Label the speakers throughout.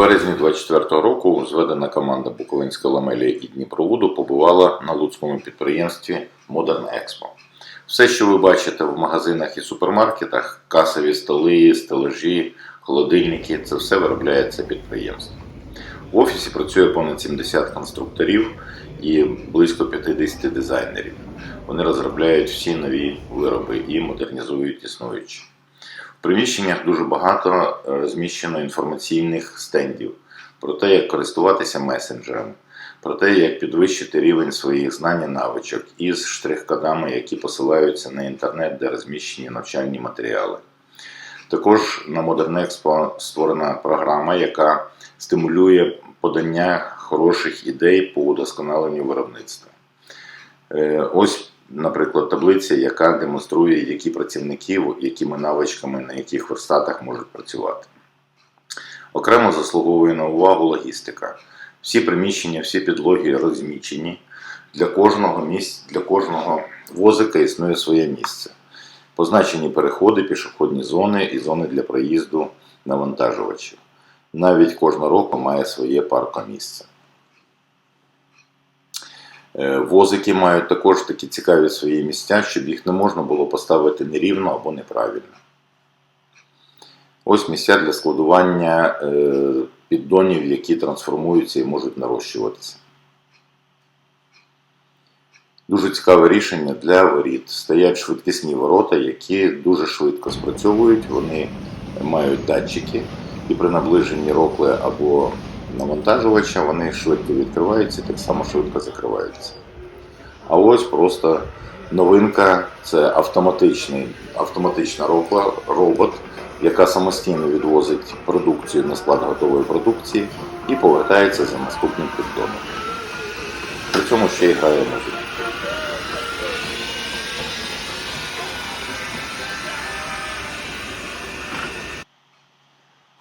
Speaker 1: березні 24-го року зведена команда Буковинської ламелі і Дніпроводу побувала на луцькому підприємстві Modern Expo. Все, що ви бачите в магазинах і супермаркетах, касові столи, стележі, холодильники це все виробляється підприємством. В офісі працює понад 70 конструкторів і близько 50 дизайнерів. Вони розробляють всі нові вироби і модернізують існуючі. В приміщеннях дуже багато е, розміщено інформаційних стендів про те, як користуватися месенджерами, про те, як підвищити рівень своїх знань і навичок із штрих-кодами, які посилаються на інтернет, де розміщені навчальні матеріали. Також на Modern створена програма, яка стимулює подання хороших ідей по удосконаленню виробництва. Е, Ось, наприклад, таблиця, яка демонструє, які працівники, якими навичками, на яких верстатах можуть працювати. Окремо заслуговує на увагу логістика. Всі приміщення, всі підлоги розмічені. Для кожного місць, для кожного возика існує своє місце. Позначені переходи, пішохідні зони і зони для проїзду навантажувачів. Навіть кожного року має своє паркомісце. Е, Возики мають також такі цікаві свої місця, щоб їх не можна було поставити нерівно або неправильно. Ось місця для складування е, піддонів, які трансформуються і можуть нарощуватися. Дуже цікаве рішення для воріт. Стоять швидкісні ворота, які дуже швидко спрацьовують. Вони мають датчики, і при наближенні рокли або навантажувача вони швидко відкриваються і так само швидко закриваються. А ось просто новинка це автоматичний, автоматична робот, яка самостійно відвозить продукцію на склад готової продукції і повертається за наступним піддоном. При цьому ще й грає музика.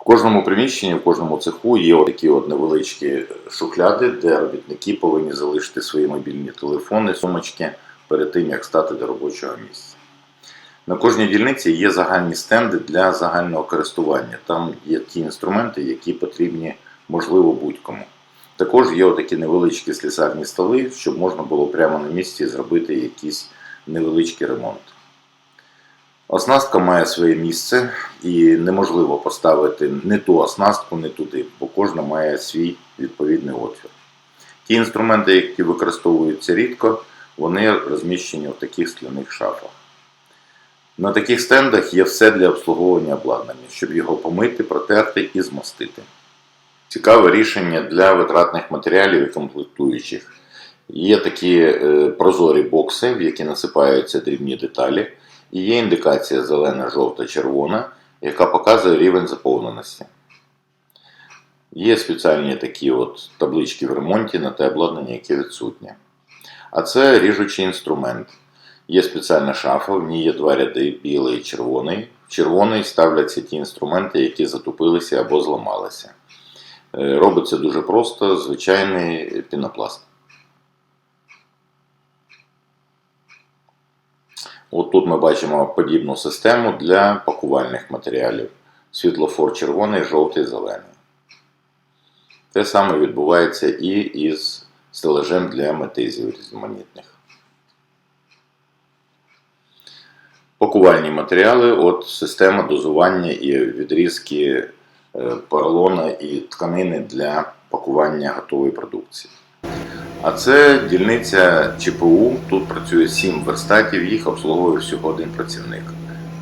Speaker 1: Кожному приміщенні, в кожному цеху є такі от невеличкі шухляди, де робітники повинні залишити свої мобільні телефони, сумочки перед тим, як стати до робочого місця. На кожній дільниці є загальні стенди для загального користування. Там є ті інструменти, які потрібні, можливо, будь-кому. Також є такі невеличкі слісарні столи, щоб можна було прямо на місці зробити якийсь невеличкий ремонт. Оснастка має своє місце і неможливо поставити не ту оснастку, не туди, бо кожна має свій відповідний отвір. Ті інструменти, які використовуються рідко, вони розміщені в таких скляних шафах. На таких стендах є все для обслуговування обладнання, щоб його помити, протерти і змастити. Цікаве рішення для витратних матеріалів і комплектуючих. Є такі е, прозорі бокси, в які насипаються дрібні деталі, і є індикація зелена, жовта, червона, яка показує рівень заповненості. Є спеціальні такі от таблички в ремонті на те обладнання, яке відсутнє. А це ріжучий інструмент. Є спеціальна шафа, в ній є два ряди білий і червоний. В червоний ставляться ті інструменти, які затупилися або зламалися. Е, Робиться дуже просто, звичайний пінопласт. От тут ми бачимо подібну систему для пакувальних матеріалів. Світлофор червоний, жовтий, зелений. Те саме відбувається і із стележем для метизів різноманітних. Пакувальні матеріали, от система дозування і відрізки е, поролона і тканини для пакування готової продукції. А це дільниця ЧПУ. Тут працює 7 верстатів, їх обслуговує всього один працівник.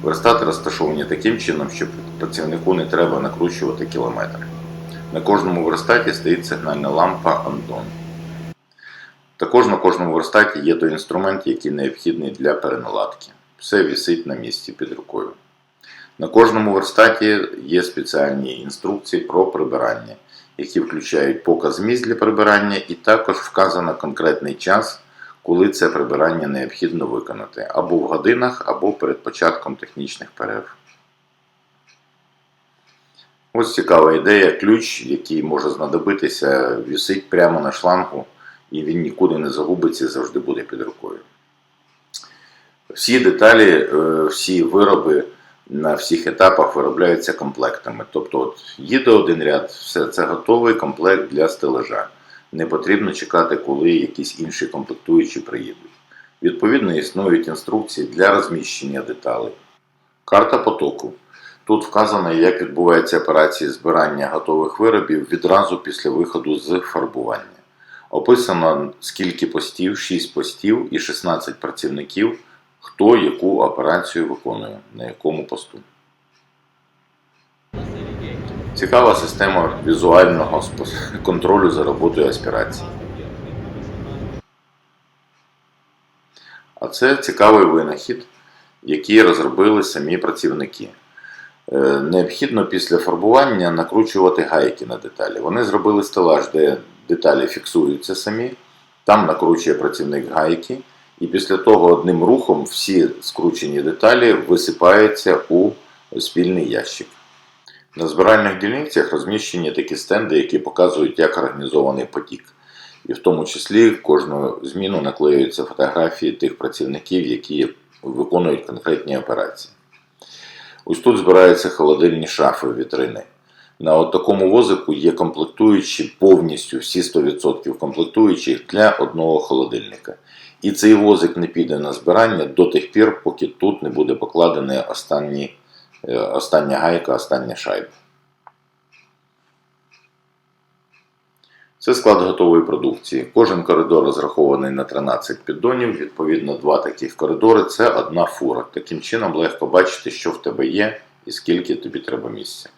Speaker 1: Верстати розташовані таким чином, що працівнику не треба накручувати кілометри. На кожному верстаті стоїть сигнальна лампа Андон. Також на кожному верстаті є той інструмент, який необхідний для переналадки. Все вісить на місці під рукою. На кожному верстаті є спеціальні інструкції про прибирання, які включають показ місць для прибирання, і також вказано конкретний час, коли це прибирання необхідно виконати, або в годинах, або перед початком технічних перерв. Ось цікава ідея, ключ, який може знадобитися, вісить прямо на шлангу, і він нікуди не загубиться і завжди буде під рукою. Всі деталі, е, всі вироби на всіх етапах виробляються комплектами. Тобто, от їде один ряд, все це готовий комплект для стележа. Не потрібно чекати, коли якісь інші комплектуючі приїдуть. Відповідно, існують інструкції для розміщення деталей. Карта потоку. Тут вказано, як відбуваються операції збирання готових виробів відразу після виходу з фарбування. Описано скільки постів, 6 постів і 16 працівників, хто яку операцію виконує, на якому посту. Цікава система візуального контролю за роботою аспірації. А це цікавий винахід, який розробили самі працівники. Е, Необхідно після фарбування накручувати гайки на деталі. Вони зробили стелаж, де деталі фіксуються самі, там накручує працівник гайки, і після того одним рухом всі скручені деталі висипаються у спільний ящик. На збиральних дільницях розміщені такі стенди, які показують, як організований потік. І в тому числі кожну зміну наклеюються фотографії тих працівників, які виконують конкретні операції. Ось тут збираються холодильні шафи вітрини. На от такому возику є комплектуючі повністю всі 100% комплектуючих для одного холодильника. І цей возик не піде на збирання до тих пір, поки тут не буде покладена е, остання гайка, остання шайба. Це склад готової продукції. Кожен коридор розрахований на 13 піддонів. Відповідно, два таких коридори це одна фура. Таким чином легко бачити, що в тебе є і скільки тобі треба місця.